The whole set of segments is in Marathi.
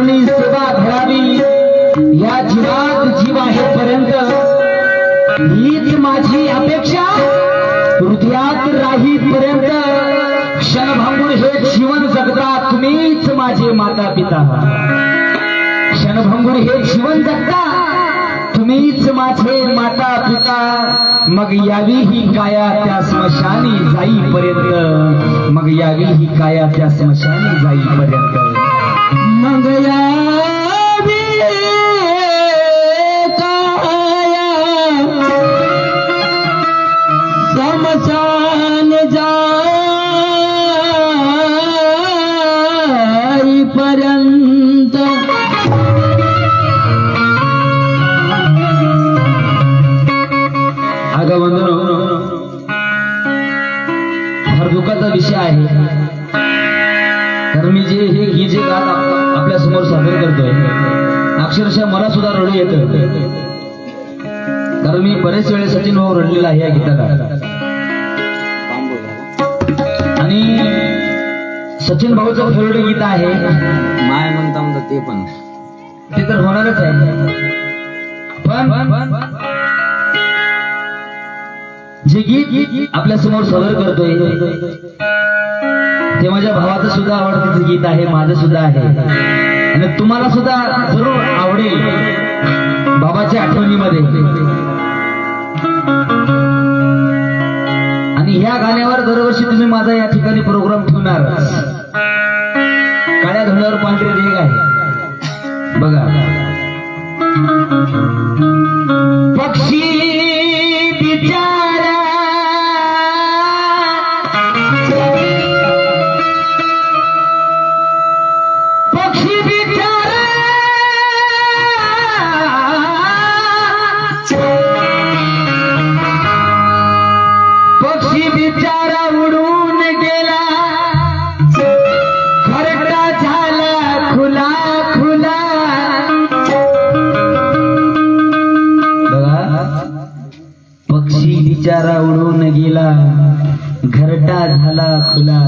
सर्वांनी सेवा घडावी या जीवात जीव आहे पर्यंत हीच माझी अपेक्षा. हृदयात राही पर्यंत क्षणभांगूर हे जीवन जगता तुम्हीच माझे माता पिता क्षणभांगूर हे जीवन जगता तुम्हीच माझे माता पिता मग यावी ही काया त्या स्मशानी जाईपर्यंत. मग यावी ही काया त्या स्मशानी जाईपर्यंत. मग बरेच वेळेस सचिन भाऊ रडलेला आहे या गीताला. आणि सचिन भाऊचं फेवरेट गीत आहे. माय म्हणता म्हणता ते पण. ते तर होणारच आहे. पण जे गीत आपल्यासमोर सादर करतोय ते माझ्या भावाचं सुद्धा आवडतीचं गीत आहे माझं सुद्धा आहे. आणि तुम्हाला सुद्धा जरूर आवडेल बाबाच्या आठवणीमध्ये. या ह्या गाण्यावर दरवर्षी तुम्ही माझा या ठिकाणी प्रोग्राम ठेवणार. काळ्या धुण्यावर पांढरे रेग आहे. बघा. पक्षी तिच्या गेला. खरडा झाला खुला खुला. बघा पक्षी बिचारा उडून गेला. घरटा झाला खुला.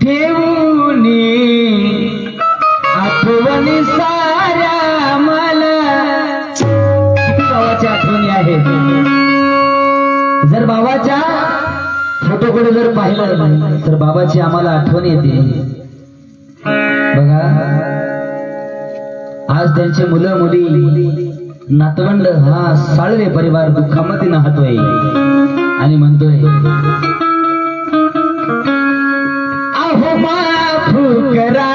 ठेवून आठवणी सा फोटोकडे जर पाहिलं तर बाबाची आम्हाला आठवण येते. बघा आज त्यांचे मुलं मुली नातवंड हा साळवे परिवार दुःखामध्ये नाहतोय. आणि म्हणतोय अहो माफ करा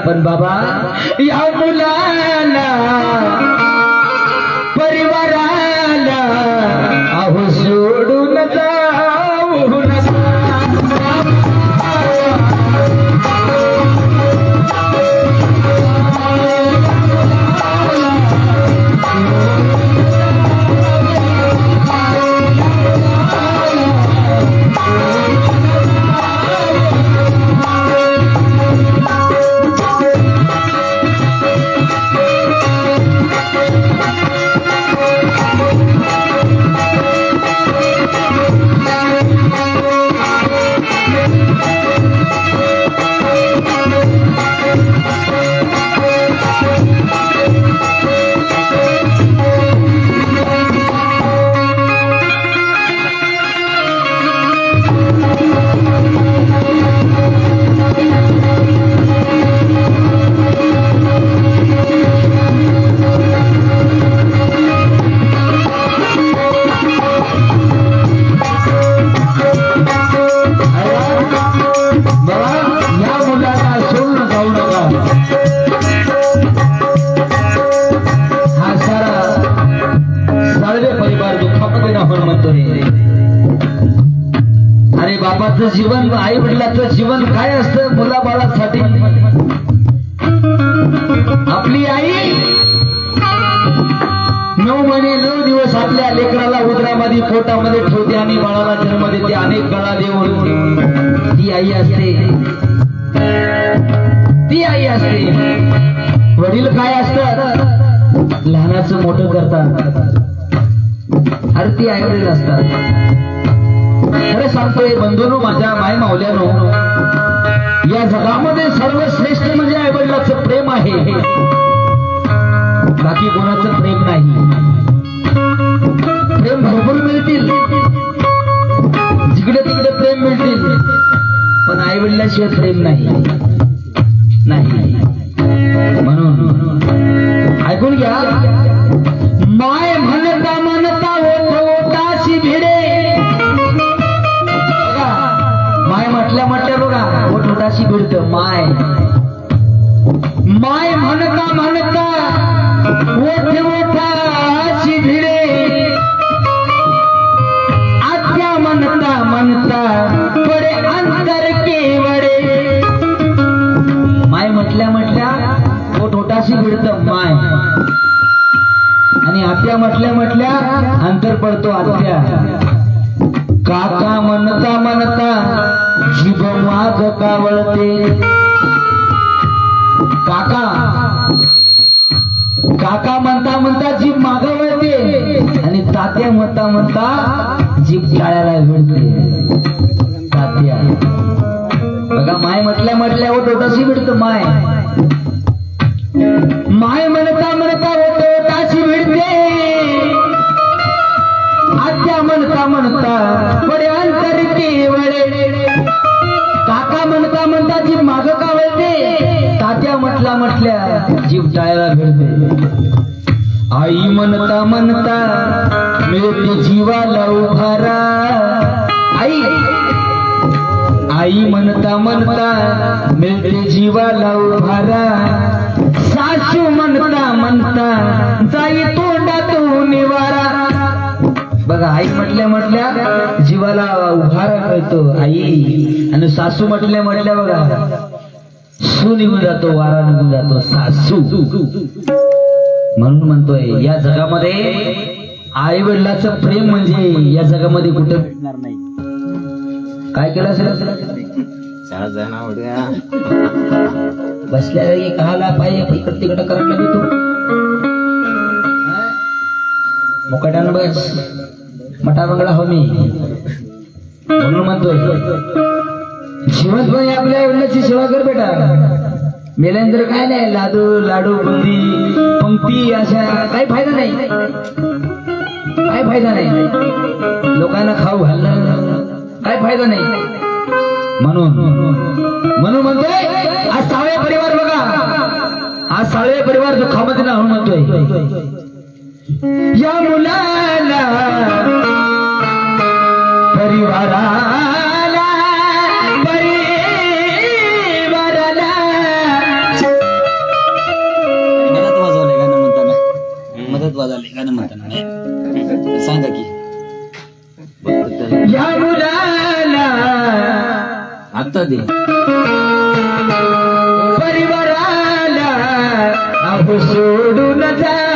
चुका पण बाबा या उदरामध्ये पोटामध्ये ठेवते आणि बाळाला जन्म देते. अनेक गळा देऊन. ती आई असते. ती आई असते. वडील काय असतात? लहानाचं मोठं करतात. अरे ती आई वडील असतात. खरं सांगतोय बंधूनो माझ्या माय मावल्यानो या जगामध्ये सर्वश्रेष्ठ म्हणजे आई वडिलाचं प्रेम आहे. बाकी कोणाचं प्रेम नाही. प्रेम भरपूर मिळतील. जिकडे तिकडे प्रेम मिळतील. पण आई वडिलाशिवाय प्रेम नाही. नाही. म्हणून ऐकून घ्या. माय म्हणता म्हणता ओठ भिडे. माय म्हटल्या म्हटल्या बघा ओठ ओटाशी भिडत. माय. माय म्हणता म्हणता ओठ म्हटल्या म्हटल्या अंतर पडतो आत्या काका म्हणता म्हणता जीभ माग कावळते. काका काका म्हणता म्हणता जीभ मागवळते आणि तात्या म्हणता म्हणता जीभ टाळ्याला भिडते तात्या. बघा माय म्हटल्या म्हटल्या होत तशी भिडत माय. माय म्हणता म्हणता होत ताशी भिडते म्हणता म्हणता पडे अंतर वडे काका म्हणता म्हणता जीव माग का वळते तात्या म्हटला म्हटल्या जीव टाळ्याला भिडते आई म्हणता म्हणता मिळते जीवाला उभारा. आई आई म्हणता म्हणता मिळते जीवाला उभारा. सासू म्हणता म्हणता जाई तोंडातून निवारा. बघा आई म्हटल्या म्हटल्या जीवाला उभारा कळतो आई. आणि सासू म्हटल्या म्हटल्या बघा सू निघून जातो वारा निघून जातो सासू. म्हणून म्हणतोय या जगामध्ये आई वडिलाचं प्रेम म्हणजे या जगामध्ये कुठं भेटणार नाही. काय केलं आवड्या बसल्या जागी कहाला पाय इकड तिकड करायला देतो मुकाट्यानं बस. मटा बंगला हो मी म्हणून म्हणतोय जीवनभर आपल्या वडिलाची सेवा कर बेटा. मेल्यानंतर काय नाही लाडू लाडू बुंदी पंक्ती अशा काही फायदा नाही. काय फायदा नाही. लोकांना खाऊ घालणं काय फायदा नाही. म्हणून म्हणून म्हणतोय आज सावळे परिवार बघा. आज सावळे परिवार दुःखामध्ये ना म्हणतोय या मुलाला सांगा की. आत्ता दे. परिवाराला सोडून जाऊ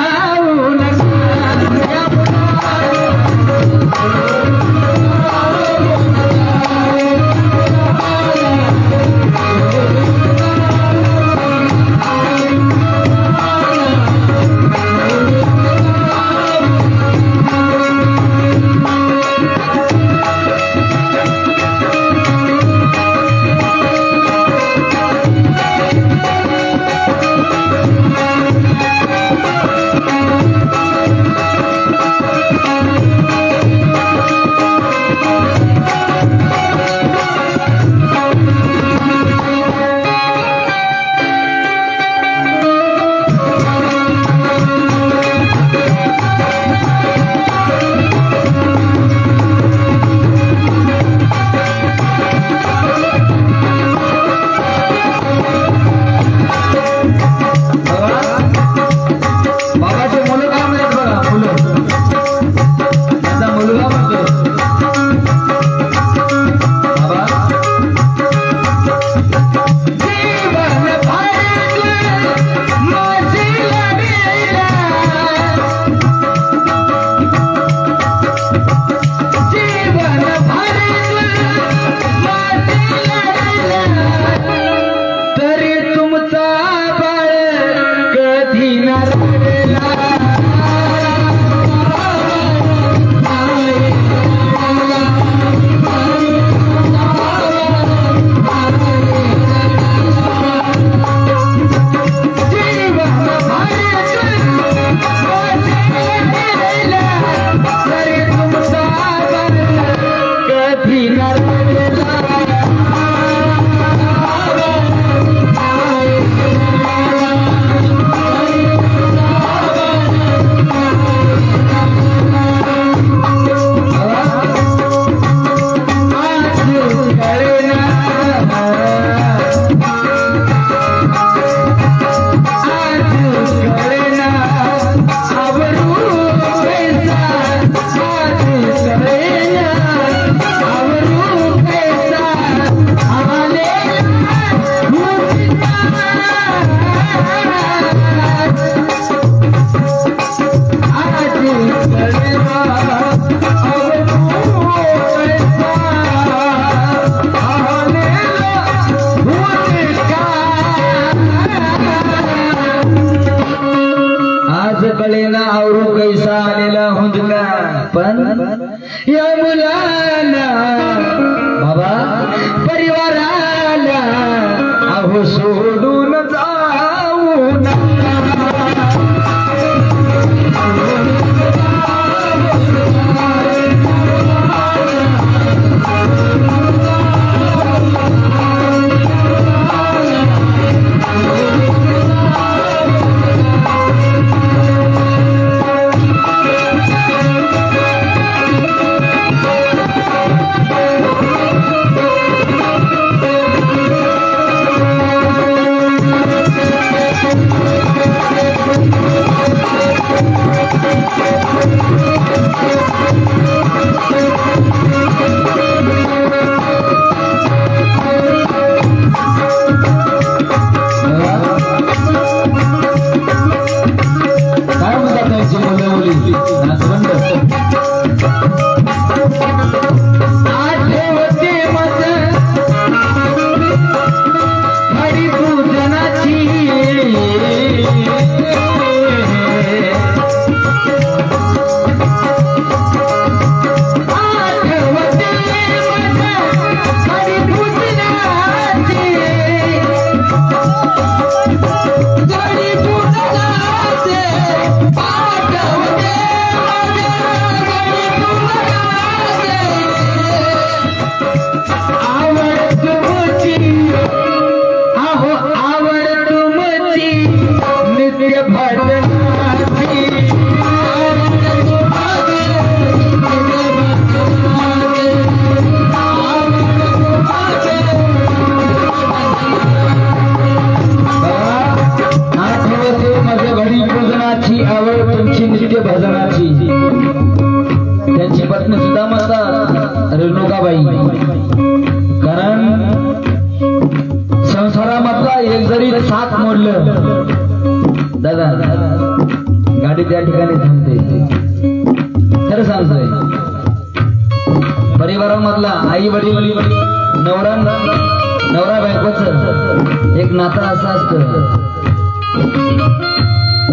नाता असं असत.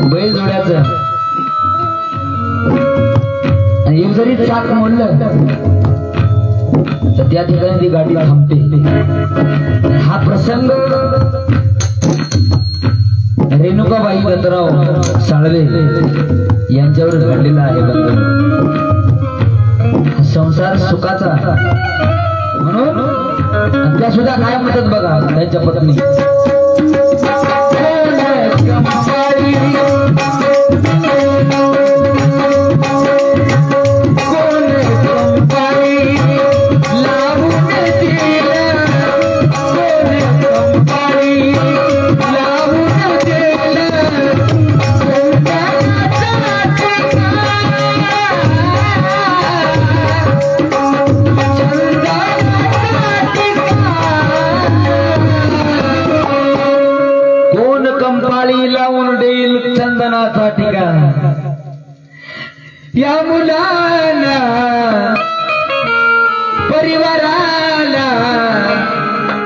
बैल जोड्याच. एक जरी चाक मोडलं तर त्या ठिकाणी ती गाडी थांबते. हा प्रसंग रेणुकाबाई दत्तराव साळवे यांच्यावर घडलेला आहे. संसार सुखाचा. म्हणून त्या सुद्धा काय म्हणतात बघा? त्यांच्या पत्नी या मुलाला परिवाराला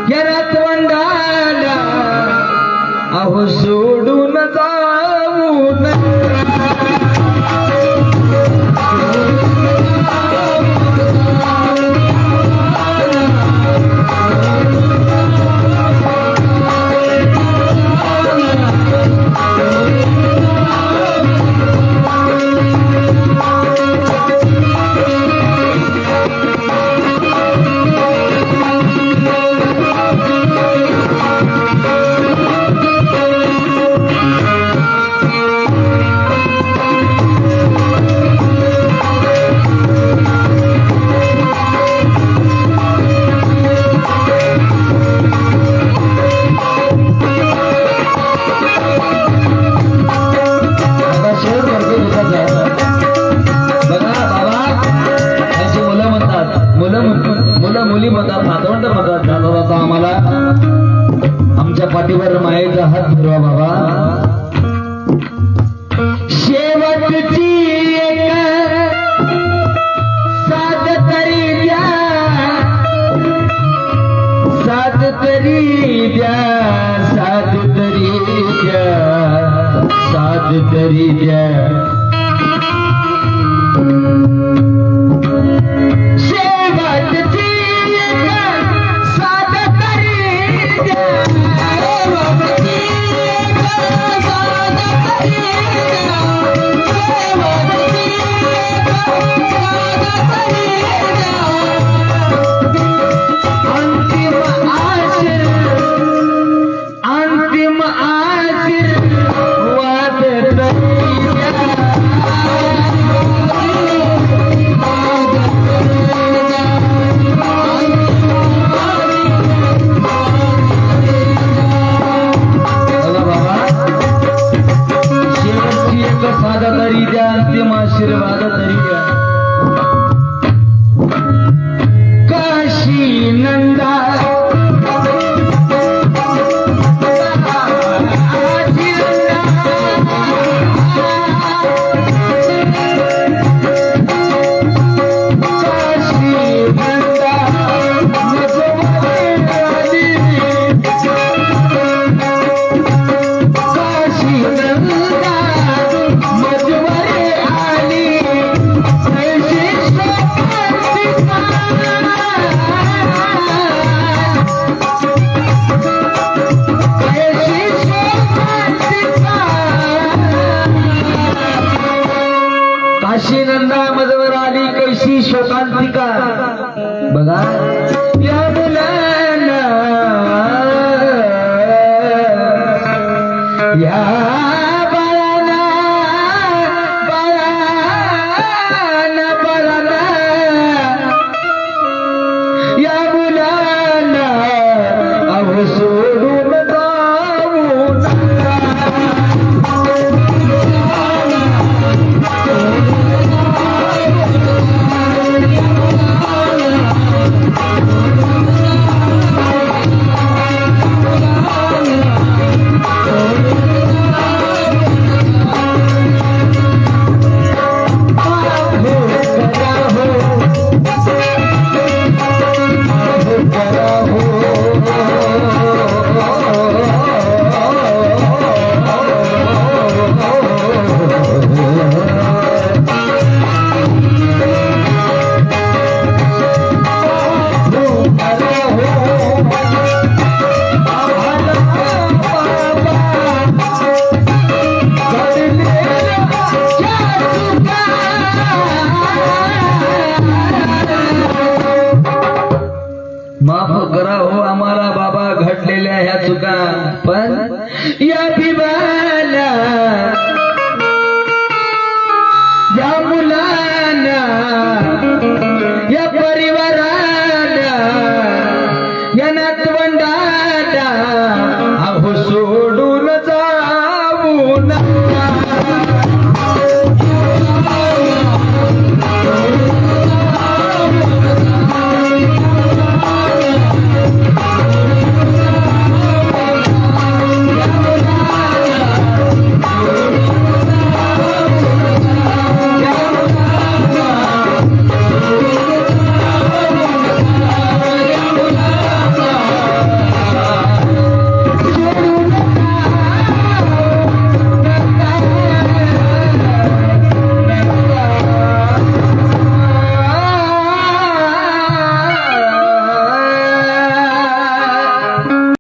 या नातवंडाला अहो